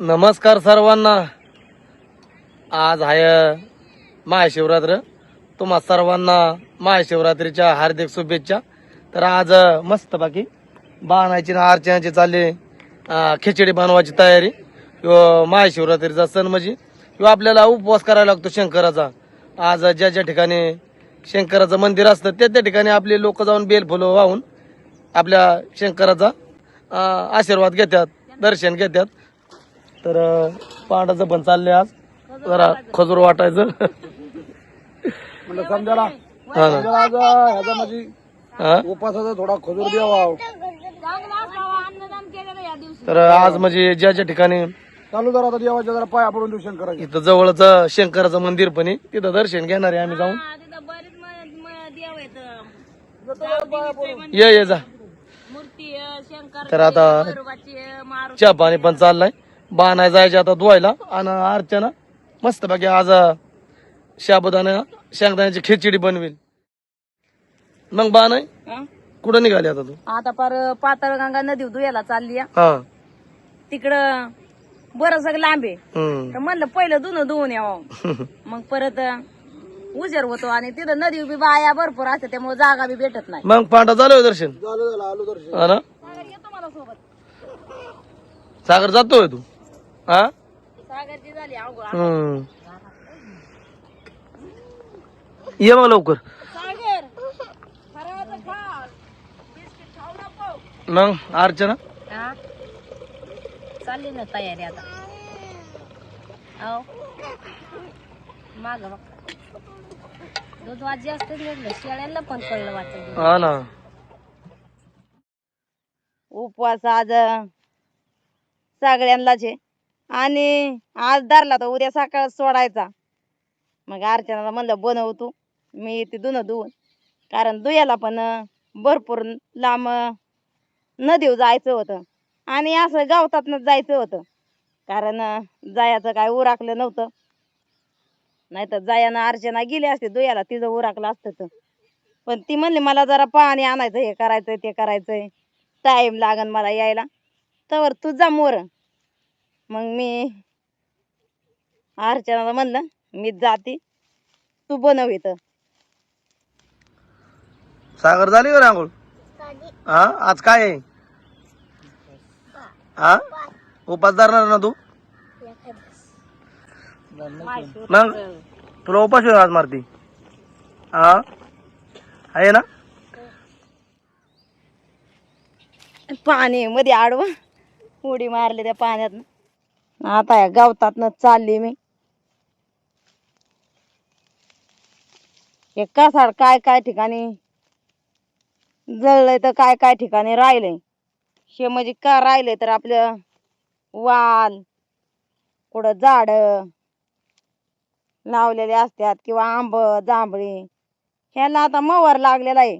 नमस्कार सर्वांना. आज आहे महाशिवरात्र. तुम्हा सर्वांना महाशिवरात्रीच्या हार्दिक शुभेच्छा. तर आज मस्त बाकी बाणायची ना अर्चनाची चालली खिचडी बनवायची तयारी. किंवा महाशिवरात्रीचा सण म्हणजे किंवा आपल्याला उपवास करायला लागतो शंकराचा. आज ज्या ज्या ठिकाणी शंकराचं मंदिर असतं त्या त्या ठिकाणी आपले लोक जाऊन बेल फुलं वाहून आपल्या शंकराचा आशीर्वाद घेतात दर्शन घेतात. तर पांडाचं पण चाललंय आज. जरा खजूर वाटायचं. म्हणलं हा ना आज ह्याचा हा? उपासाचा थोडा खजूर द्यावा. तर आज म्हणजे ज्या ज्या ठिकाणी चालू जरा आता देवाच्या जरा पाया पडून देऊ शंकराचे इथं जवळच शंकराचं मंदिर पण आहे. तिथं दर्शन घेणार आहे आम्ही जाऊन. ये ये जा. मूर्ती शंकर तर आता चहा पाणी पण चाललाय. बाणाय जायचे आता धुवायला. आणि अर्चना मस्त बाकी आज शाबुदाना शेंगदाण्याची खिचडी बनवेल मग बाणाय कुठं निघाली आता तू? आता पार पाताळगंगा नदी धुयाला चालली. हा. तिकडं बरं सगळं लांब तर म्हणलं पहिलं धुणं धुवून यावं. मग परत उजेर होतो आणि तिथं नदी बी बाया भरपूर असते त्यामुळे जागा बी भेटत नाही. मग पांडा झालं दर्शन? झालं झालं आलो दर्शन. ना? येतो मला सोबत. सागर जातोय तू? हा हम्म. ये मग लवकर. मग अर्चना? हा चालली ना तयारी आता. माग दूध वाजी असते शेळ्यांना पण कळलं वाटत हा ना. उपवास आज सगळ्यांनाच आहे. आणि आज धरला तर उद्या सकाळ सोडायचा. मग अर्चनाला म्हणलं बनव तू. मी ते धुणं धुवून. कारण दुयाला पण भरपूर लांब नदीव जायचं होतं. आणि असं गावतातनं जायचं होतं. कारण जायाचं काय उराकलं नव्हतं. नाही तर जायानं अर्चना गेली असते दुयाला तिचं उराकलं असतं तर. पण ती म्हणली मला जरा पाणी आणायचं हे करायचंय ते करायचंय. टाईम लागन मला यायला. तर तू जा मोर. मग मी अर्चनाला म्हणलं मी जाते. तू बनव इथं. सागर झाली का रांगोळ? हा? आज काय आहे? हा? उपास धरणार ना तू? मग? तुला उपास आज मारती. हा? आहे ना? पाणी मध्ये आडवं उडी मारली त्या पाण्यात आता या गवतातनं चालली मी. हे कसाड काय काय ठिकाणी जळलंय तर काय काय ठिकाणी राहिलंय. हे म्हणजे का राहिलंय तर आपलं वाल कुठं झाड लावलेले असतात किंवा आंब जांभळी. ह्याला आता मवर लागलेला आहे.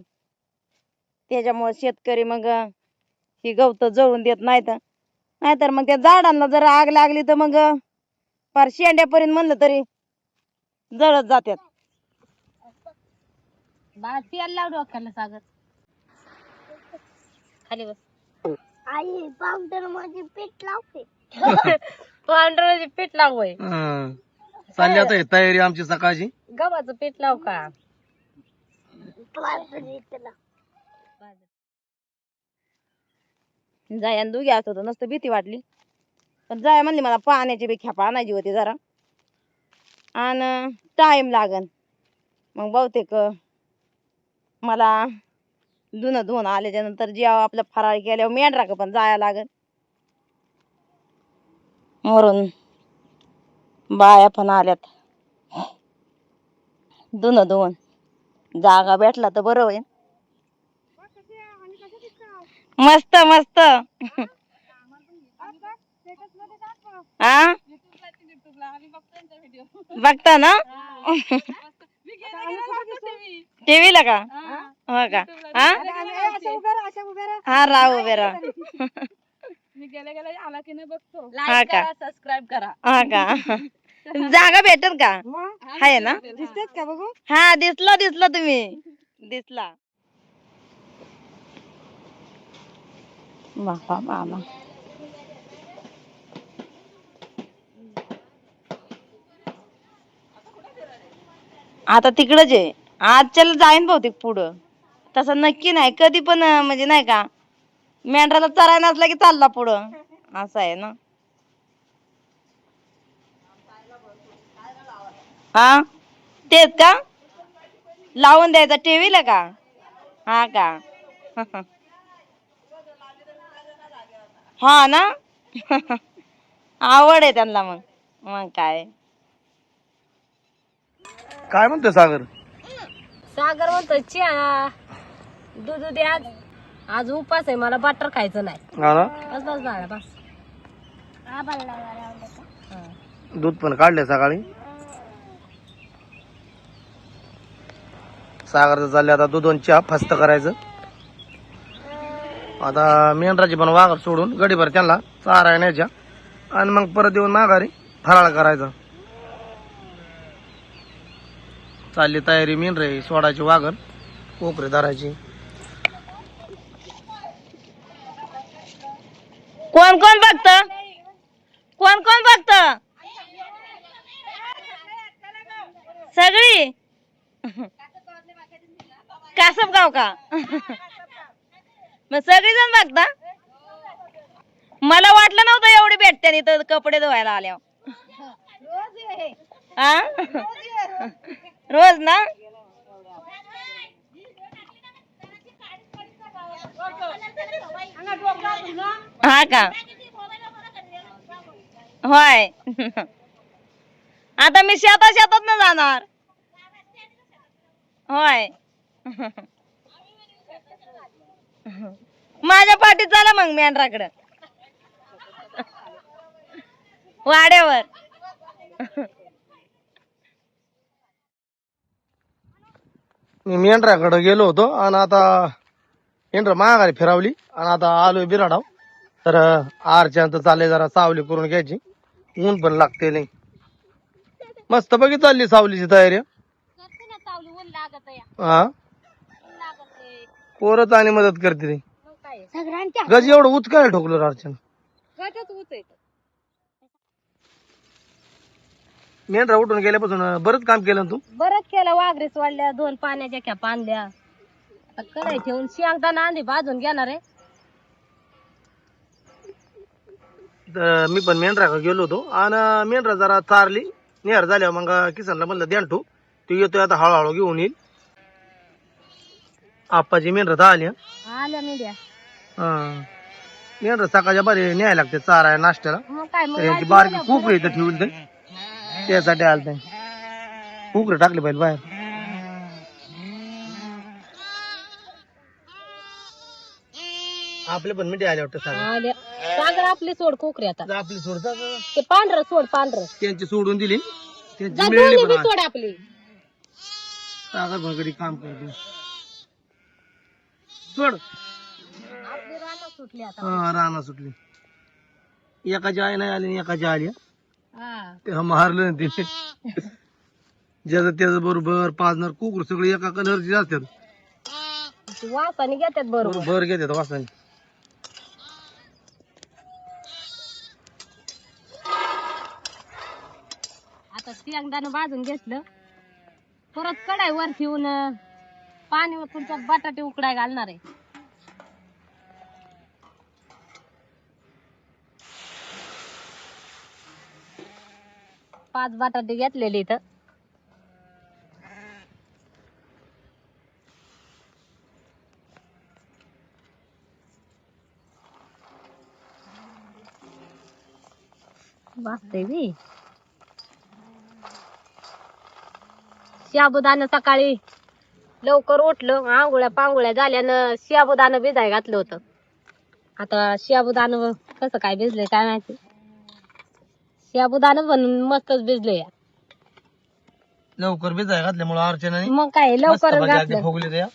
त्याच्यामुळे शेतकरी मग ही गवत जळून देत नाहीत. नाहीतर मग त्या झाडांना जर आग लागली तर मग फार शेंड्यापर्यंत म्हणलं तरी जळत जात्यात. लाव डोक्याला सागर. खाली बस. आई पावडरमध्ये पीठ लावते. पांढरं पीठ लाव होय. हं. चालली आता ही तयारी आमची सकाळची. गव्हाचं पीठ लाव का? जाया दुगी असत होतं नसतं भीती वाटली. पण जाया म्हणली मला पाण्याची बी खेपा आणायची होती जरा. आणि टाइम लागन. मग बहुतेक मला धुणं धुवून आल्याच्यानंतर जेव्हा आपलं फराळ केल्यावर मेंढरा का पण जाया लागन. मरून बाया पण आल्यात. धुणं धुवून जागा भेटला तर बरं होईल मस्त मस्त. हा बघता ना? टीव्हीला का? हो का? हा हा राहू उभे राहा. हा का? सबस्क्राईब करा हा का? जागा भेटत का? आहे ना? दिसतेच का बघू? हा दिसला दिसला तुम्ही. दिसला. Baka mama. आता तिकडच आहे आजच्याला जाईन बहुतेक पुढं. तसं नक्की नाही. कधी पण म्हणजे नाही का मेंढराला चराय नसला की चालला पुढं. असं आहे ना. हा? तेच का? लावून द्यायचा टीव्हीला का? हा का? हा ना? आवड आहे त्यांना मग. मग काय? काय म्हणतोय सागर? सागर म्हणतो चिया दूध द्या. आज उपास आहे मला बटर खायचं नाही. हा ना? बस बस बाळा बस. दूध पण काढले सकाळी. सागरचं चालले आता दूध चहा फस्त करायचं. आता मेंढराची पण वाघर सोडून गडीभर त्यांना चारा न्यायच्या आणि मग परत येऊन माघारी फराळ करायचा. चालली तयारी मेंढरे सोडायची वाघर कोकरे धरायची. कोण कोण बघत? कोण कोण बघत? सगळी? कासप गाव का? मग सगळी जण बघता. मला वाटलं नव्हतं एवढी भेटते तर कपडे धुवायला आल्या हा रोज ना? हा का? होय. आता मी शेता शेतात ना जाणार. होय. माझ्या पाठीत चला मग मेंढराकडं वाड्यावर. मी मेंढराकडे गेलो होतो आणि आता मेंढर माघारी फिरावली आणि आता आलोय बिराडाव. तर आरच्या चालले जरा सावली करून घ्यायची. ऊन पण लागते नाही मस्त बघी चालली सावलीची तयारी. हा? पोरच आणि मदत करते ती. सगळ्यांच्या गज एवढं उच काय ठोकलं रे अर्चना मेंढरा उठून गेल्यापासून बरंच काम केलं ना तू? बरंच केलं वाघरीस वाढल्या दोन पाण्याच्या कॅप आणल्या आता कढई ठेवून शेंगदाणा आंधी भाजून घेणार आहे. तर मी पण मेंढराकडे गेलो होतो. आणि मेंढरा जरा चारली निहार झाल्यावर मग किसनला म्हणलं ध्यान ठेवू तू. येतोय आता हळूहळू घेऊन येईल. आप्पाची मेंढर तर आली हं. आल्या मीडिया हा. मेंढर सकाळच्या बरे न्यायला लागते चारा नाश्त्याला. मग काय मग तर यांची बारकी कुकरी इथं ठेवली ते त्यासाठी आलं ते. कुकरी टाकली पाहिजे बाहेर. आपले पण मिठी आले वाटतं आल्या सागर आपली सोड कोकरी आता. आपली सोडता ते पांढरं सोड पांढरं. त्यांची सोडून दिली. जा त्यांची मिळाली दोन्ही पण बी आज. सोड आपली. सागर कधी काम करते. सोड. रानं सुटली आता. हा राणा सुटली. एकाची आई नाही आली आणि एकाची आली हं. हा ते मारलं ना ते ज्याचं त्याचं बरोबर पाजणार कुकर सगळे एका कलरची असतात. ती वासाने घेतात बरोबर. बरोबर घेतात वासाने. आता शेंगदाणं भाजून घेतलं. परत कढाई वर ठेवून अं, पाणी तुमच्या बटाटे उकडाय घालणार आहे. पाच बटाटे घेतलेले इथं. वाचते मी शाबुदानं सकाळी लवकर उठलं आंघोळ्या पांघोळ्या झाल्यानं शाबुदानं भिजाय घातलं होतं. आता शाबुदानं कसं काय भिजलंय काय माहिती? शाबुदानं पण मस्तच भिजलंय. लवकर भिजाय घातल्यामुळे अर्चनाने मग काय लवकर मस्त घातलं. फुगली त्या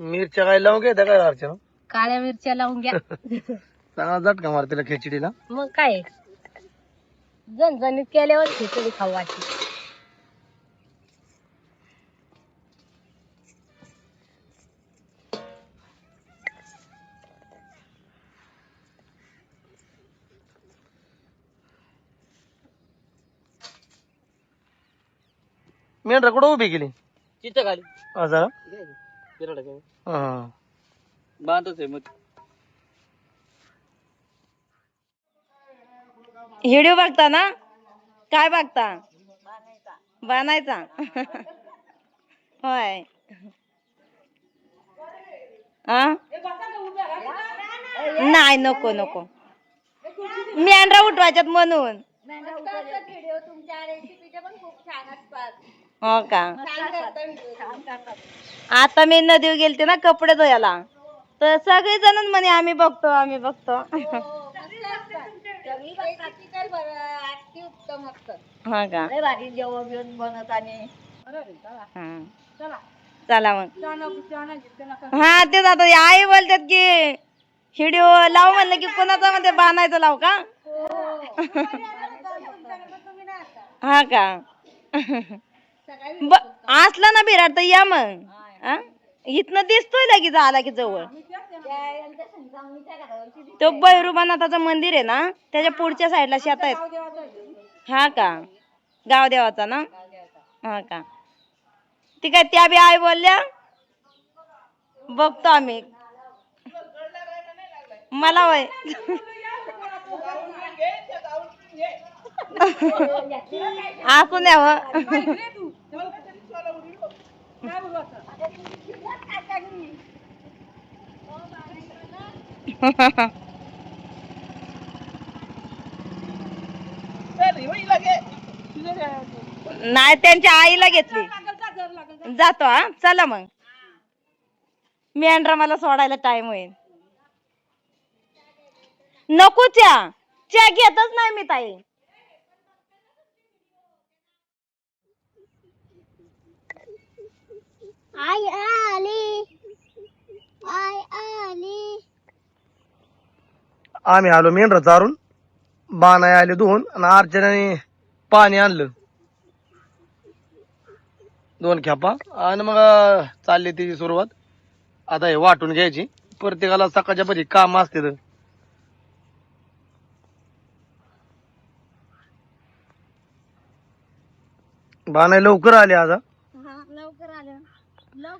मिरच्या काय लावून घ्या काय अर्चना? काळ्या मिरच्या लावून घ्या. चांगला झटका मार तिला खिचडीला. मग काय? झणझणीत केल्यावर खिचडी खाऊ वाटली मेंढरा कुठं उभी केली? तिथं खाली. हा, जरा बांधच आहे मग. व्हिडिओ बघता ना? काय बघता? बनायचा. होय. आ? नाही नको नको. मेंढरा उठवायच्यात म्हणून. हो का? आता मी नदीवर गेलते ना कपडे धुयाला तर सगळे जण म्हणे आम्ही बघतो आम्ही बघतो. हा का? हा. चला. मग. हा तेच आता आई बोलतात की व्हिडिओ लाव म्हणलं की कोणाचा मध्ये बांधायचं लाव का? हा. का? ब- असला ना बिराड तर या मग. हा? इथनं दिसतोय लगेच आला की जवळ. तो भैरूबानाथाचं मंदिर आहे ना त्याच्या पुढच्या साईडला शेत आहेत. हा का? गावदेवाचा ना? हा का? ती काय त्या बी आई बोलल्या? बघतो आम्ही. मला वय. असू न्यावं नाही त्यांच्या आईला घेतली. जातो हा. चला मग. मेंढरा मला सोडायला टाइम होईल. नको च्या. च्या घेतच नाही मी ताई. आई आली. आई आली. आम्ही आलो मेंढरा चारून. बाणाय आले दोन आणि अर्चनाने पाणी आणलं. दोन खेपा. आणि मग चालली तिची सुरुवात. आता हे वाटून घ्यायची. प्रत्येकाला सकाळच्या परी काम असते तर. बाणाय लवकर आले आज. हा लवकर आलं.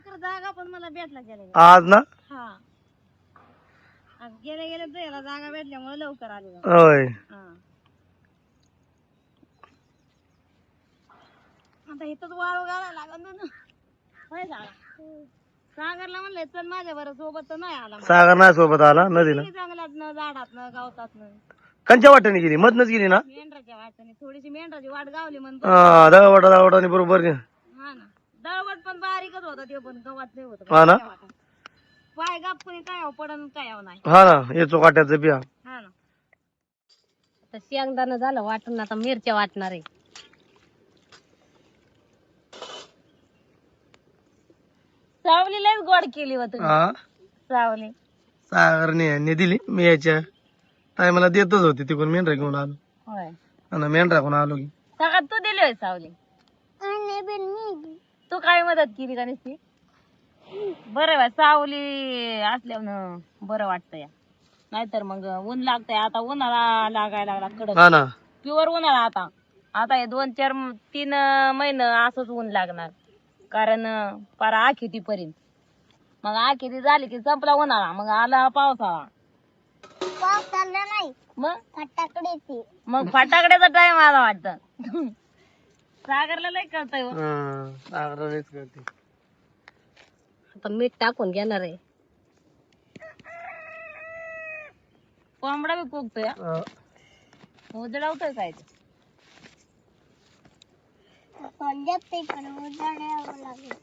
लवकर जागा पण मला भेटला गेले आज ना? हा. जागा भेटल्यामुळे लवकर आले होय. हा. आता इथंच वाळू घालायला लागत ना. होय सागरला म्हणलं चल माझ्या बरं सोबत तर नाही आला. सागर नाही सोबत आला नदीला? जंगलातनं झाडातनं गावतातनं. कंच्या वाटेने गेली? मधनच गेली ना? मेंढराच्या वाटणी थोडीशी मेंढराची वाट गावली म्हणतो हा दळवटा दळवटाने बरोबर ना दळवट पण बारीकच होता ते पण गवात नाही होत. हा ना? पाय गाप कोणी काय आव पडन काय आव नाही. हा ना येचो काट्याचं बिया हा. ना. आता शेंगदाणा झालं वाटून आता मिरच्या वाटणार आहे. सावली लयच गोड केली होती हा? सावली. सागरने यांनी दिली मी याच्या टायमाला देतच होती तिकडून मेंढरा घेऊन आलो. होय. आणि मेंढरा घेऊन आलो की. सगळ्यात तू दिली होय सावली. आणि बिन मी तू काय मदत केली का नुसती? बरं बाय सावली असल्यानं बरं वाटतं या नाहीतर मग ऊन लागतंय आता उन्हाळा लागायला लागला कडक. हा ना. प्युअर उन्हाळा आता. आता हे दोन चार म- तीन महिने असंच ऊन लागणार. कारण अं, पार आखिती पर्यंत मग आखिती झाली की संपला उन्हाळा मग आला पावसाळा. पाऊस चालला नाही. मग? फटाकड्याची मग फटाकड्याचा टाइम आला वाटत. सागरला लय कळतंय हो. हा, करते आता मीठ टाकून घेणार आहे कोंबडा बी कुकतोय हा. उजडावतोय काय ते? सोंद्यात ते पण उजाडावं लागेल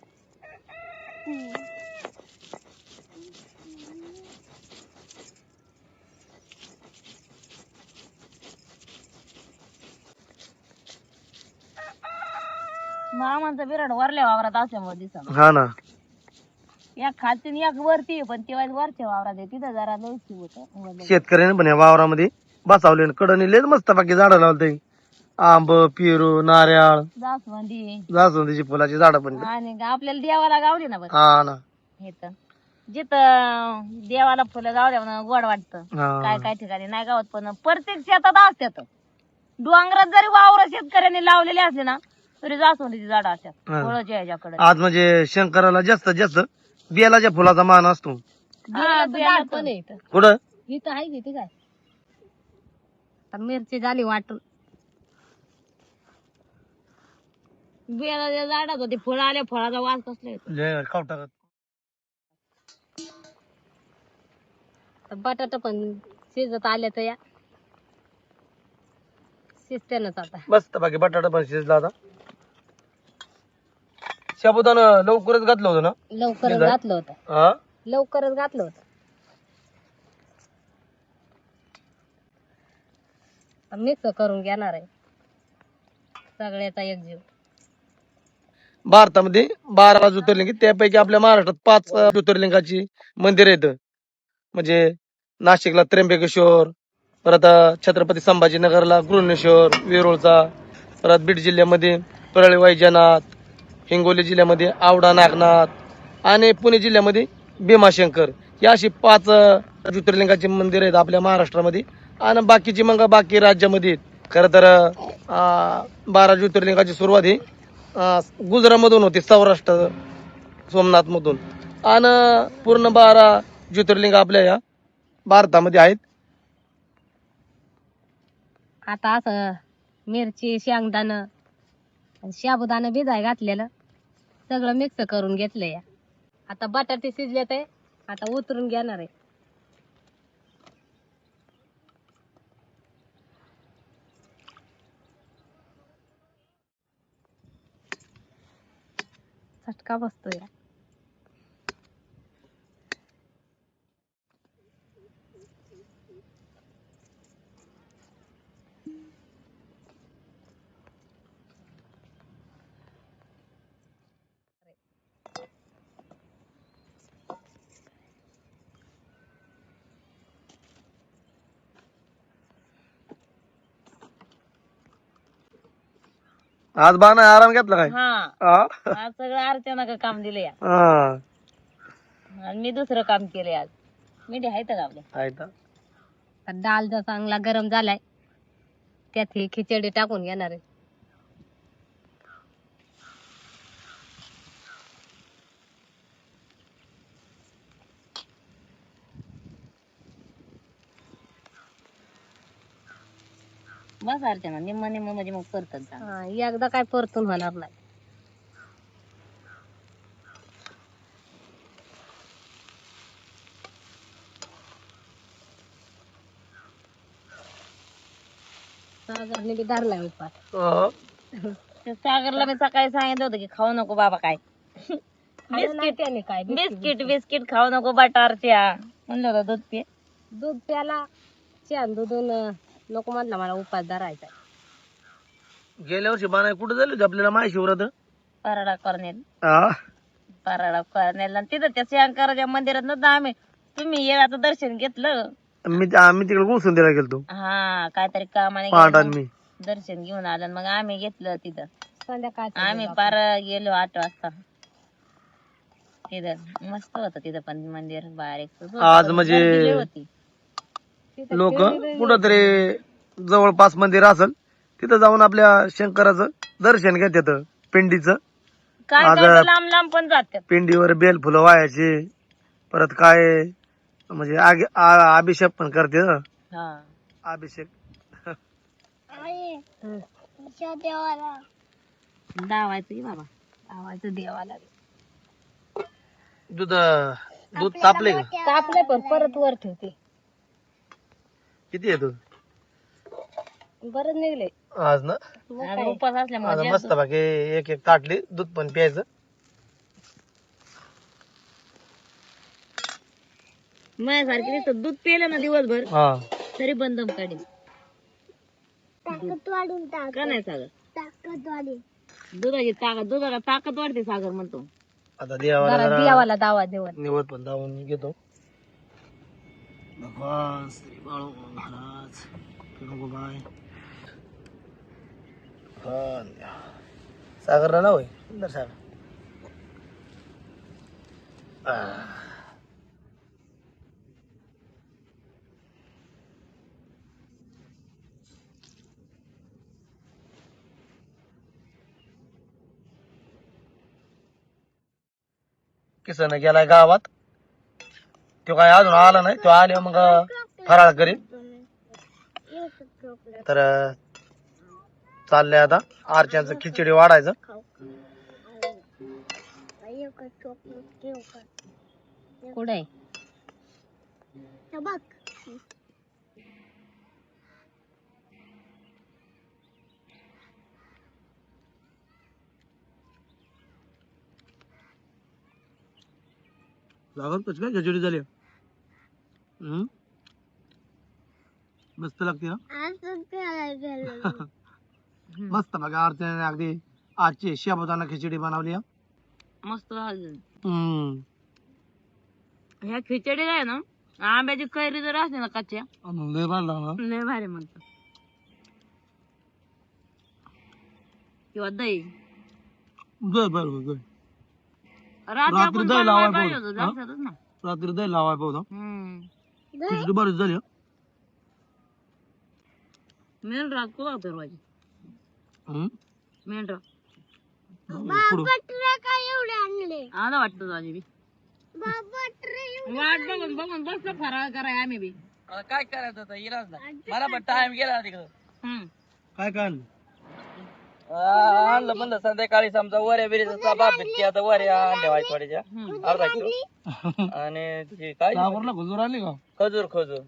मामांचा बिराड वरल्या वावरात असल्यामुळे दिसत हा ना. एक खालती एक वरती आहे, पण तेव्हा वरच्या वावरात आहे तिथं जरा लवची होत. शेतकऱ्याने पण या वावरामध्ये बसावले कडनी लयच मस्त बाकी झाडं लावते आंब पेरू नारळ जास्वंदी. जास्वंदीची फुलाची झाडं पण. आणि आपल्याला देवाला गावली ना बरं. हा ना. हे तर. जिथं देवाला फुलं गावल्या म्हणून गोड वाटतं. काय हा. काय ठिकाणी नाही गावात पण प्रत्येक शेतात असतात डोंगरात जरी वावर शेतकऱ्यांनी लावलेले असले ना तरी जास्वंदीची झाड असतात हा. फळाच्या ह्याच्याकडे आज म्हणजे शंकराला जास्तीत जास्त बेलाच्या फुलाचा मान असतो. झाड पण आहे इथं. कुठं? इथं आहे किती काय आता मिरची झाली वाटून. बेलाच्या झाडाचं ते फळ आले फळाचा वास कसला येतो? बटाटा पण शिजत आले तर या. शिजतेनच आता. मस्त बाकी बटाटा पण शिजला आता. साबुदाणा लवकरच घातलं होतं ना? लवकरच? घातलं होतं. हा? लवकरच घातलं होतं. मिक्स करून घेणार आहे. सगळ्याचा एक जीव भारतामध्ये बारा ज्योतिर्लिंग आहेत. त्यापैकी आपल्या महाराष्ट्रात पाच अं, ज्योतिर्लिंगाची मंदिर आहेत. म्हणजे नाशिकला त्र्यंबकेश्वर परत अं, छत्रपती संभाजीनगरला गृहनेश्वर वेरूळचा परत बीड जिल्ह्यामध्ये परळी वैजनाथ हिंगोली जिल्ह्यामध्ये आवडा नागनाथ आणि पुणे जिल्ह्यामध्ये भीमाशंकर या अशी पाच ज्योतिर्लिंगाची मंदिर आहेत आपल्या महाराष्ट्रामध्ये. आणि बाकीची मग बाकी राज्यामध्ये खर खरं तर बारा ज्योतिर्लिंगाची सुरुवात ही गुजरातमधून होती सौराष्ट्र सोमनाथ मधून आणि पूर्ण बारा ज्योतिर्लिंग आपल्या या भारतामध्ये आहेत. आता असं मिरची शेंगदाणं शाबुदाणं भिजाय घातलेलं. सगळं मिक्स करून घेतलं या आता बटाटे शिजले ते आता उतरून घेणार आहे. चटका बसतो या आज बाना आराम घेतला काय हा हा? आज सगळं अर्चना काम दिलं हा. आणि मी दुसरं काम केलंय आज मी आहेत का आपल्या आहे तर. आता डाल जर चांगला गरम झालाय त्यात ही खिचडी टाकून घेणार आहे बस अर्चना निम्म निम्म म्हणजे मग परतत जा एकदा काय परतून होणार नाही. सागरने बी धरलाय उपास. सागरला मी सकाळी सांगितलं होतं की खाऊ नको बाबा काय. बिस्किट काय बिस्किट बिस्किट खाऊ नको बटारच्या. म्हणलं होतं दूध पे दूध प्याला. छान दूधून नको म्हणलं मला उपास धरायचा गेल्या वर्षी बाना कुठे झाली होती आपल्याला माहिती शिवरात पराडा करनेल. हा पराडा करनेल. आणि तिथं त्या शंकराच्या मंदिरात नव्हतं आम्ही तुम्ही येळाचं दर्शन घेतलं? मी आम्ही तिकडे घुसून दिला गेलतो. हा काहीतरी कामाने पहाट गेलो. आणि मी. दर्शन घेऊन आलं मग आम्ही घेतलं तिथं. संध्याकाळ आम्ही पार गेलो आठ वाजता. तिथं. मस्त होत तिथं पण मंदिर. बारीक. आज म्हणजे होती. लोक कुठंतरी जवळपास मंदिर असेल तिथं जाऊन आपल्या शंकराचं दर्शन घेतात पिंडीचं. काय आज- काय लांब लांब पण जातात. पिंडीवर बेल फुलं वायाचे परत काय म्हणजे आगे- आ- अभिषेक पण करते. हं. अभिषेक. आई ईशा देवाला. दावायचं की बाबा? दावायचं देवाला. दूध दूध तापले का? तापले पण परत वर ठेवते. किती आहे दूध बरंच निघले. आज ना? आज उपास आज असल्यामुळे मस्त बाकी एक एक ताटली दूध पण प्यायचं. माझ्यासारखी नुसतं दूध पेलं ना दिवसभर हा. तरी बंदम काढेल ताकद वाढून टाक का नाही सागर? ताकद वाढेल दुधाची ताकद दुधाला ताकद वाढते सागर म्हणतो. आता देवाला जरा जरा देवाला दावा देवा निवड पण जाऊन घेतो. भगवान श्री बाळू महाराज बाय सागरला ना होय सुंदर सागर. किसन गेलाय गावात? तो काय अजून आला नाही तो आले मग फराळ करीन. तर चाललंय आता आरच्यांचं खिचडी वाढायचं. कुठे? बघ लागत काय? खिचडी झाली? मस्त लागते ना मस्त बघा अर्चनाने अगदी आजची शाबुदाना खिचडी बनवली हा. मस्त. ह्या खिचडीला आहे ना आंब्याची कैरी जर असते ना कच्च्या लय भारी. लय भारी म्हणतो किंवा दही बर बर बर. रात्री दही लावायला पाहिजे पाहिजे. रात्री दही लावाय हम्म खिचडी झाली हा. मेंढरा. मेंढरा पुढं. आला वाटतं तुझी बी. वाट बघून बघून बसलो फराळ कराय आम्ही बी. आता काय करायचं आता? इलाज नाही. मला पण टाइम गेला तिकडं. हम्म काय काय आणलं? आ, आणलं म्हणलं संध्याकाळी समजा वऱ्या बिरीचा बाप भेटते आता वऱ्या आणल्या वायकवाडीच्या अर्धा किलो. आणि तुझी काय सागरला खुजूर आली का? खजूर खजूर.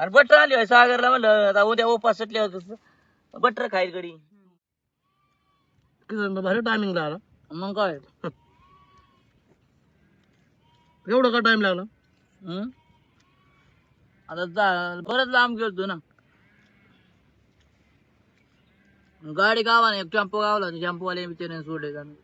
आणि बटर आणली होय सागरला म्हणलं आता उद्या उपास कसं बटर खाईल गडी किसन भारी टायमिंग लागला मग काय? एवढं का टाइम लागला? हं? आता जा बरंच लांब गेलतो ना. गाडी गावाने एक टेम्पो गावला टेम्पोवाले बिचारे सोडले जाणं.